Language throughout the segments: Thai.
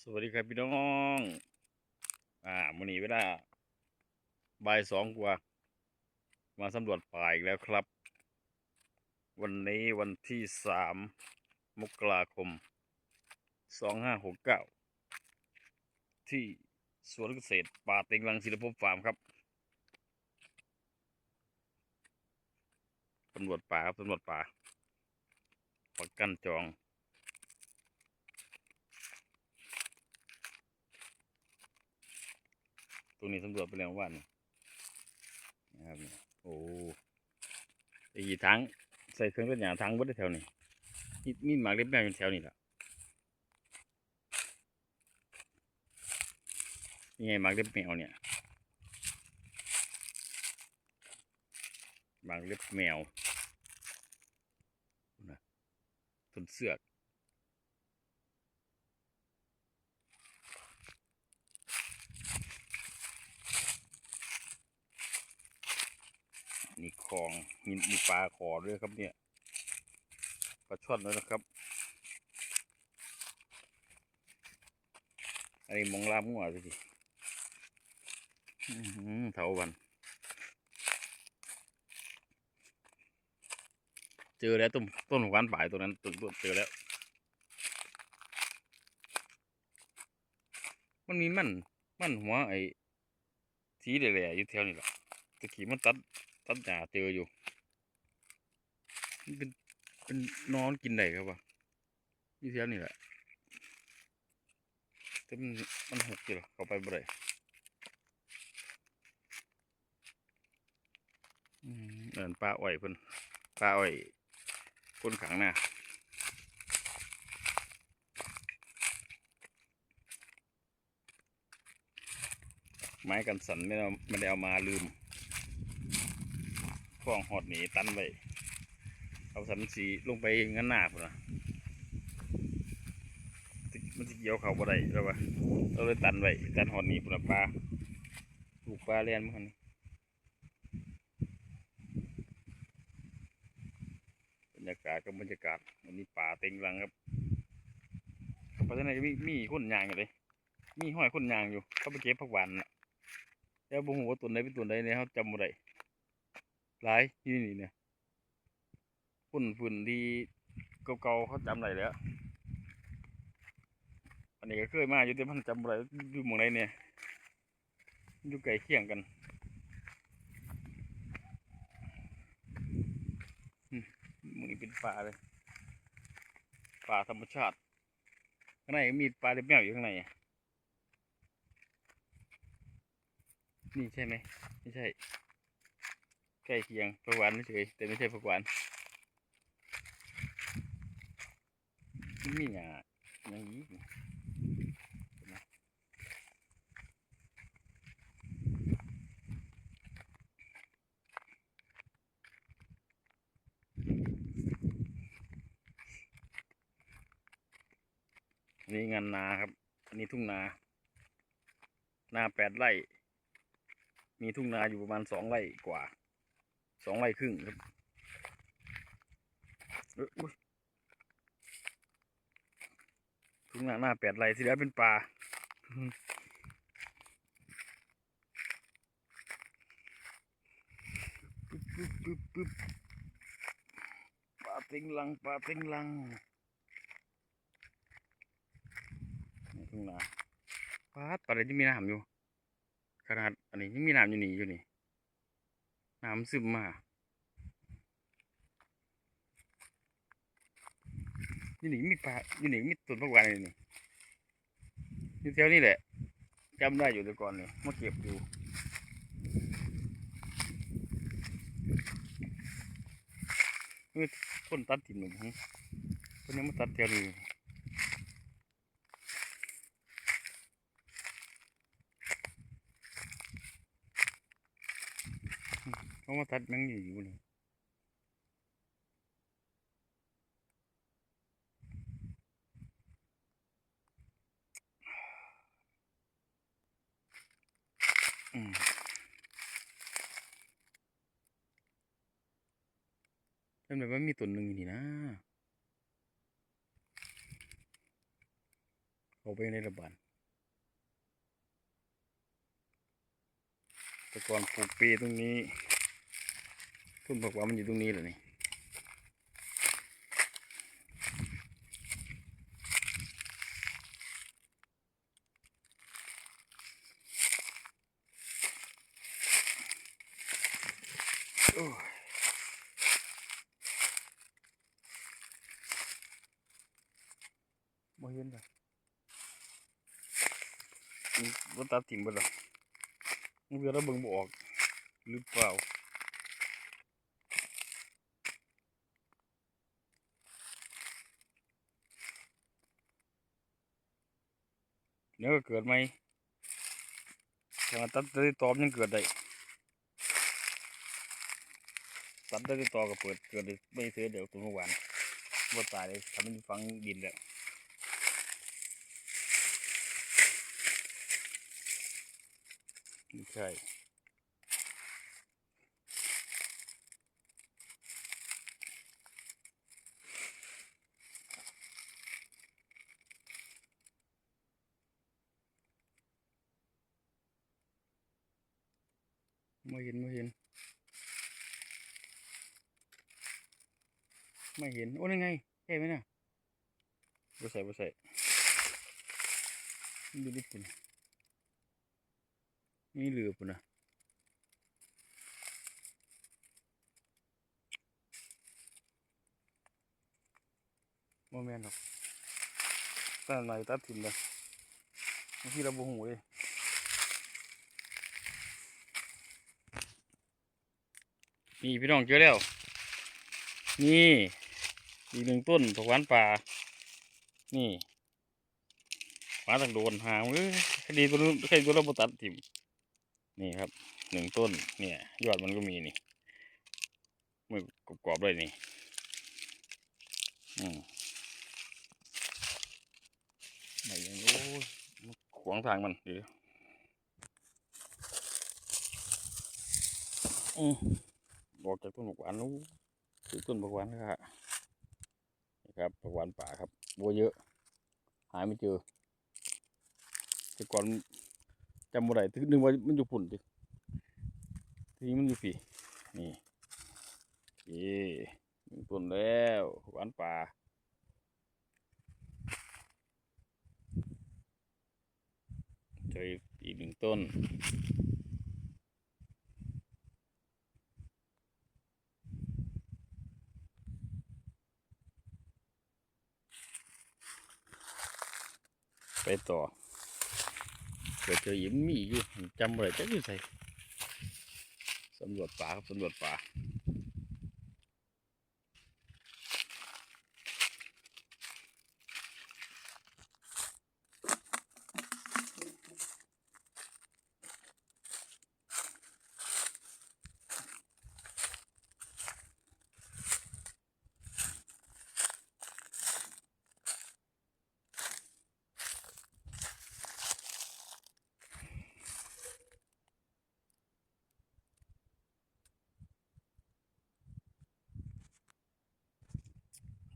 สวัสดีครับพี่น้อง อ่ามื้อนี้เวลาบ่ายสองกว่า มาสำรวจป่าอีกแล้วครับ วันนี้วันที่สามมกราคมสองห้าหกเก้าที่สวนเกษตรป่าเต็งรังศิลปภพฟาร์มครับตำรวจป่าครับตำรวจป่าปักกันจอง ตรงนี้สำรวจไปแล้ววันนะครับโอ้ไอ้กี่ถังใส่เครื่องรถหยางถังบดได้แถวนี้มีมีหมากเล็บแมวอยู่แถวนี้แหละนี่ไงหมากเล็บแมวเนี่ยหมากเล็บแมวนะต้นเสือก องมีมีปลาขอด้วยครับเนี่ยปลาช่อนด้วยนะครับ อันนี้มองลามหัวสิเถาวัน เจอแล้วต้นต้นหวานป่ายตัวนั้นต้นต้นเจอแล้ว มันมีมันมันหัวไอ้สีแหล่ๆอยู่แถวนี้แหละตะกี้มันตัด ตัดหญ้าเจออยู่เป็นเป็นนอนกินได้ครับวะอยู่แถวนี้แหละแต่มันมันหกอยู่หรอเข้าไปบ่ได้อืมเดินปลาอ้อยเพิ่นปลาอ้อยคนขังหน้าไม้กันสันไม่เอาไม่ได้เอามาลืม คล้องหอดหนีตันไวเอาสันสีลงไปงั้นหนาพุ่นนะมันสิเกี่ยวเขาบ่ได้แล้ววะเราเลยตันไว้ตันหอดหนีพุ่นปลาลูกปลาเลียนมันี่บรรยากาศกับบรรยากาศวันนี้ป่าเต็งรังครับเพราะฉะนั้นมีมีคนยางอยู่เลยมีห้อยคนยางอยู่เขาไปเก็บผักหวานน่ะแล้วบุหัวาตัวไหนเป็นตัวไหนเนี่ยเขาจำบ่ได้ หลายที่นี่เนี่ยฝุ่นฝุ่นที่เก่าๆเขาจำไรแล้ว อันนี้ก็เคยมาอยู่แต่มันจำอะไรอยู่หมองไหนเนี่ยอยู่ไกลเคียงกันมึงนี่เป็นป่าเลยป่าธรรมชาติข้างในมีปลาเล็บแมวอยู่ข้างในนี่ใช่ไหมไม่ใช่ ใกล้เคียงผักหวานเฉยแต่ไม่ใช่ผักหวานมีหยาอย่างนี้นนี่งานนาครับ อันนี้ทุ่งนา นาแปดไร่ มีทุ่งนาอยู่ประมาณสองไร่กว่า สองไร่ครึ่งครับทุ่งนาหน้าแปดไร่ที่เหลือเป็นป่าปึ๊บปึ๊บปึ๊บปึ๊บป่าต็งลังป่าต็งลังนี่ทุ่งนาปาดป่าอะไรที่มีน้ำอยู่ ขนาดอันนี้ยังมีน้ำอยู่นี่อยู่นี่ น้ำซึมมาอยู่นี่มีปลาอยู่นี่มีต้นผักหวานอยู่นี่อยู่แถวนี้แหละจำได้อยู่แต่ก่อนเนี่ยมาเก็บอยู่นี่คนตัดถิ่นหนึ่งคนยังมาตัดแถวนี้ เขามาตัดแมังอยู่อยู่นี่อืมจำได้ว่ามีต้นหนึ่งนี่นะเขาไปในระบาดแต่ก่อนปลูกปีตรงนี้ ต้นผักหวานมันอยู่ตรงนี้เหรอนี่โอ้ยบ่เห็นจ้ะมันบ่ตัดถิ่มเบ่ล่ะมันเพื่อเราเบิ่งบ่ออกหรือเปล่า ดี๋ยวก็เกิดไหมถ้าตัดได้ตอมยังเกิดได้ตัดได้ต่อก็เปิดเกิดไม่เสียเดี๋ยวตัวเมื่อวานว่าตายเลยทำให้ฟังดินแล้วใช่ ไม่เห็นไม่เห็น ไม่เห็น โอ้นี่ไงใช่ไหมเนี่ยบ่ใส่บ่ใส่มันดูดิปุ่นนี่เหลือปุ่นนะโมแมนหรอกตั้งไหนตัดถิ่นเลยบางทีเราบ่หูเลย นี่พี่น้องเจอแล้ว นี่อีกหนึ่งต้นผักหวานป่า นี่หมาตังโดนหางเอ้ยคดีตัวนู้นคดีตัวเราบตัดถิ่มนี่ครับหนึ่งต้น เนี่ย ยอดมันก็มีนี่มือกรอบๆเลยนี่ อืมไหนยังโอ้ยมันขวางทางมันเดี๋ยวอืม บอกจากต้นผักหวานนู้นคือต้นผักหวานนะครับนี่ครับผักหวานป่าครับบัวเยอะ หายไม่เจอแต่ก่อนจำบ่ได้ถึงนึกว่ามันอยู่ปุ่นดิทีนี้มันอยู่ปีนี่เย่หนึ่งต้นแล้วผักหวานป่าเจออีกหนึ่งต้น ต่อเกิดเจอหยิมมีอยู่จำอะไรจะอยู่ใส่สำรวจป่าครับสำรวจป่า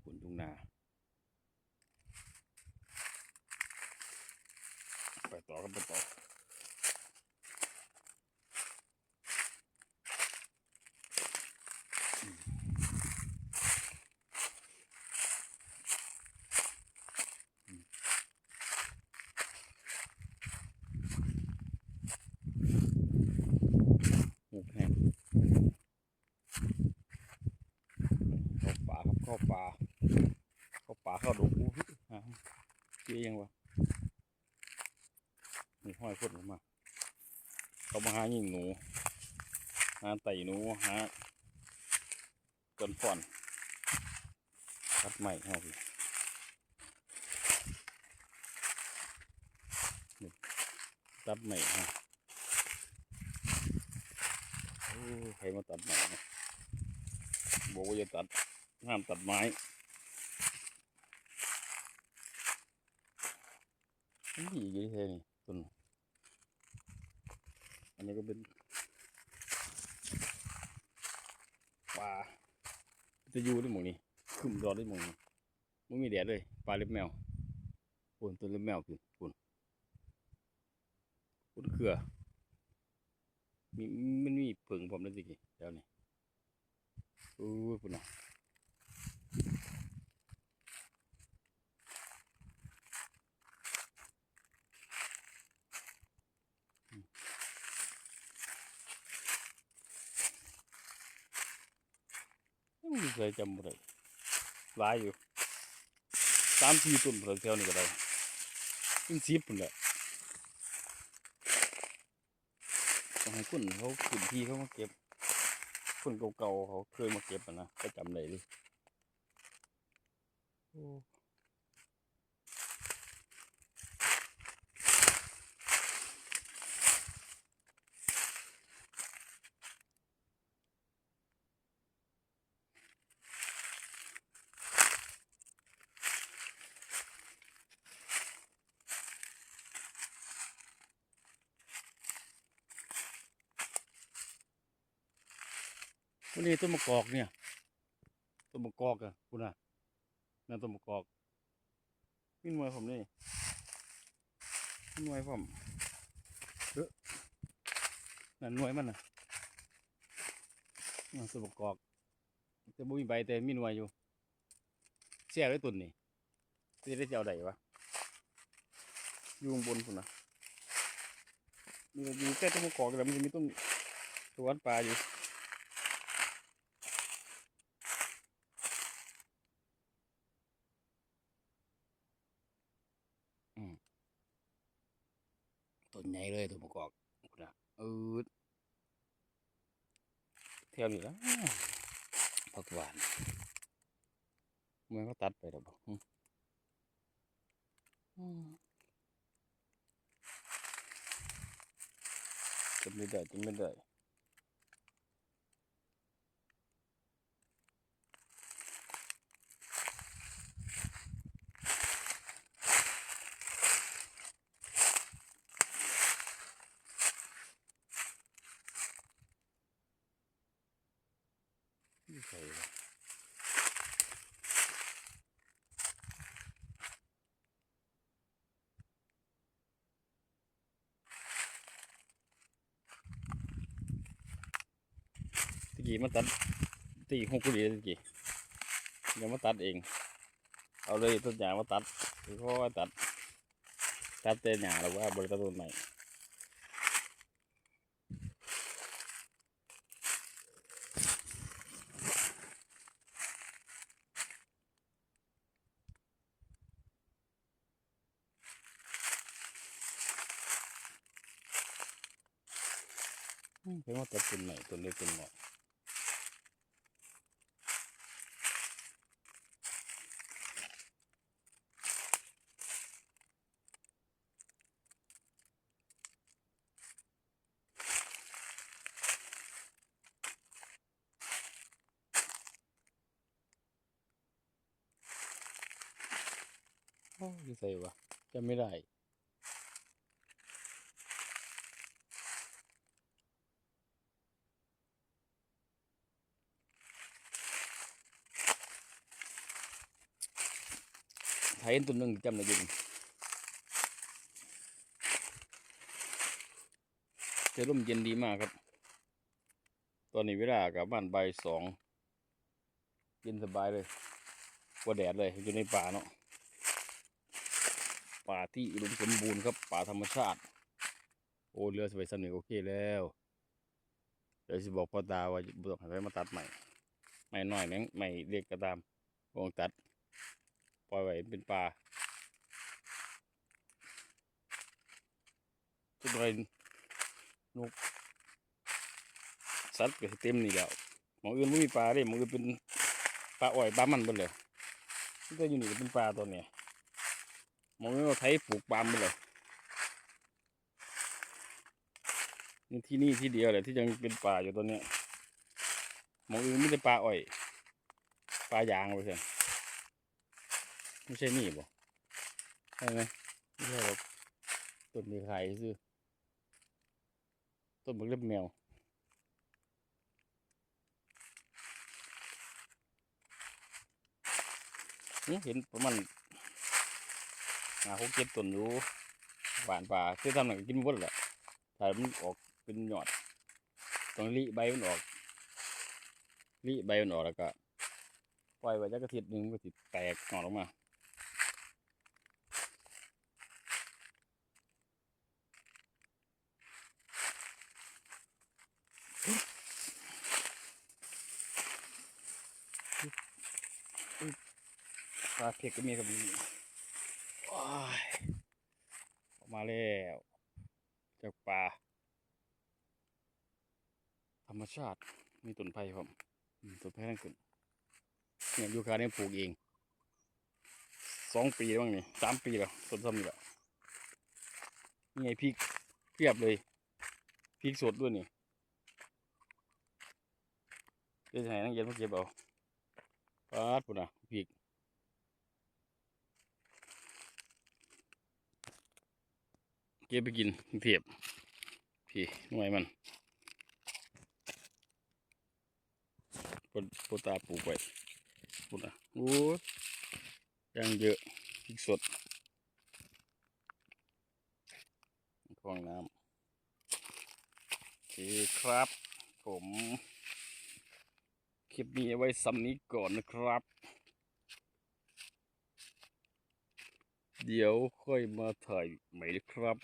ขุนทุ่งนา ไปต่อครับไปต่อหมูแห้งเข้าป่าครับเข้าป่าเข้าป่าเข้าดงอู้หูหาเจ๊ยังวะ อยพ่นออกมา เขามาหายิงหนู หาไต่หนู หาต้นฟ่อนตัดไม้เอาพี่นี่ตัดไม้ฮะโอ้ใครมาตัดไม้นะบอกว่าจะตัดห้ามตัดไม้นี่อยู่ที่นี่ต้น อันนี้ก็เป็นปลาจะอยู่ด้หมองนี้ขึ้นรอด้หมองนี้ไม่มีแดดเลยปลาเล็บแมวปุ่นตัวเล็บแมวปุ่นปุ่นปุ่นเครือมีมันมีผึ่งผมนั่นสิกี่เดี๋ยวนี้อู้ยปุ่นน่ะ ไม่เคยจำบ่ได้หลายอยู่สามสี่ต้นพุ่นแถวนี้ก็ได้เป็นสิบพุ่นแหละต้องให้คนเขาขึ้นที่เขามาเก็บคนเก่าๆเขาเคยมาเก็บนะก็จำได้เลย วันนี้ต้นมะกอกเนี่ย ต้นมะกอกอะคุณน่ะนั่นต้นมะกอกมีหน่วยผมนี่มีหน่วยผมเออนั่นหน่วยมันน่ะนั่นต้นมะกอกแต่บ่มีใบแต่มีหน่วยอยู่เสียไว้ต้นนี่จะได้เจ้าใดวะอยู่ข้างบนคุณน่ะมีอยู่แค่ต้นมะกอกแต่มันจะมีต้นสวนป่าอยู่ ต้นใหญ่เลยตัวประกอบคุณอะอืดเที่ยวนี่แล้ว ผักหวานมันก็ตัดไปแล้วบอกจะไม่ได้จะไม่ได้ กี้มาตัดตีหกกุหลีตะกี้ยังมาตัดเอง เอาเลยต้นยามาตัดคือเขาว่าตัดตัดแต่หญ้าหรือว่าบริตัดต้นใหม่เป็นว่าตัดต้นใหม่ต้นเล็กต้นน้อย ใส่วะจำไม่ได้ไทยตัวหนึ่งจำได้ยินเจอลมเย็นดีมากครับ ตอนนี้เวลากับบ้านใบสองเย็นสบายเลยว่าแดดเลยอยู่ในป่าเนาะ ป่าที่อุดมสมบูรณ์ครับ ป่าธรรมชาติ โอ้เรือสบายสนุกโอเคแล้วเดี๋ยวสิบอกพ่อตาว่าบองให้มาตัดใหม่ใหม่หน้อยแม่งใหม่เล็กก็ตามบ่ต้องตัด ปล่อยไว้เป็นปลาทุกคนนกสัตว์ก็เต็มนี่แล้วมองอื่นไม่มีปลาเด้หมองอื่นเป็นปลาอ้อยปลามันเบนเลยที่ก็อยู่นี่เป็นปลาตัวเนี้ย มองอื่นเราไถปลูกปาล์มเบนเลยนี่ที่นี่ที่เดียวเลยที่ยังเป็นปลาอยู่ตัวเนี้ยมองอื่นไม่ได้ปลาอ้อยปลายางไปเถอะไม่ใช่นี่บ่ใช่ไหมไม่ใช่หรอกต้นนี้ขายซื้อต้นบักเล็บแมวเห็นประมาณ หหาหกเจ็ดต้นอยู่หวานป่าคือทำหนังกินหมดแหละถ้ามันออกเป็นหยอดต้องรีใบมันออกรีใบมันออกแล้วก็ปล่อยไว้จักอาทิตย์หนึ่งมันก็สิแตกหน่อออกมาปลาเผ็ดก็มีกับมี ออกมาแล้วจากป่า ธรรมชาติ มีต้นไผ่ผมต้นไผ่ทั้งขึ้นเนี่ยยูคาเนี่ยปลูกเองสองปีแล้วมั้งนี่สามปีแล้วต้นซ้ำนี่แหละนี่ไงพริกเพียบเลยพริกสดด้วยนี่เดี๋ยวจะให้นักเรียนมาเก็บเอาปาดปุ่นอะพริก เก็บไปกินเทียบพี่หน่วยมันปนปตาปลูกไว้ปุ่นอะโอ้ยังเยอะพริกสดคลองน้ำโอเคครับ ผมคลิปนี้ไว้ซ้ำนี้ก่อนนะครับ เดี๋ยวค่อยมาถ่ายใหม่นะครับ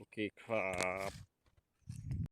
โอเคครับ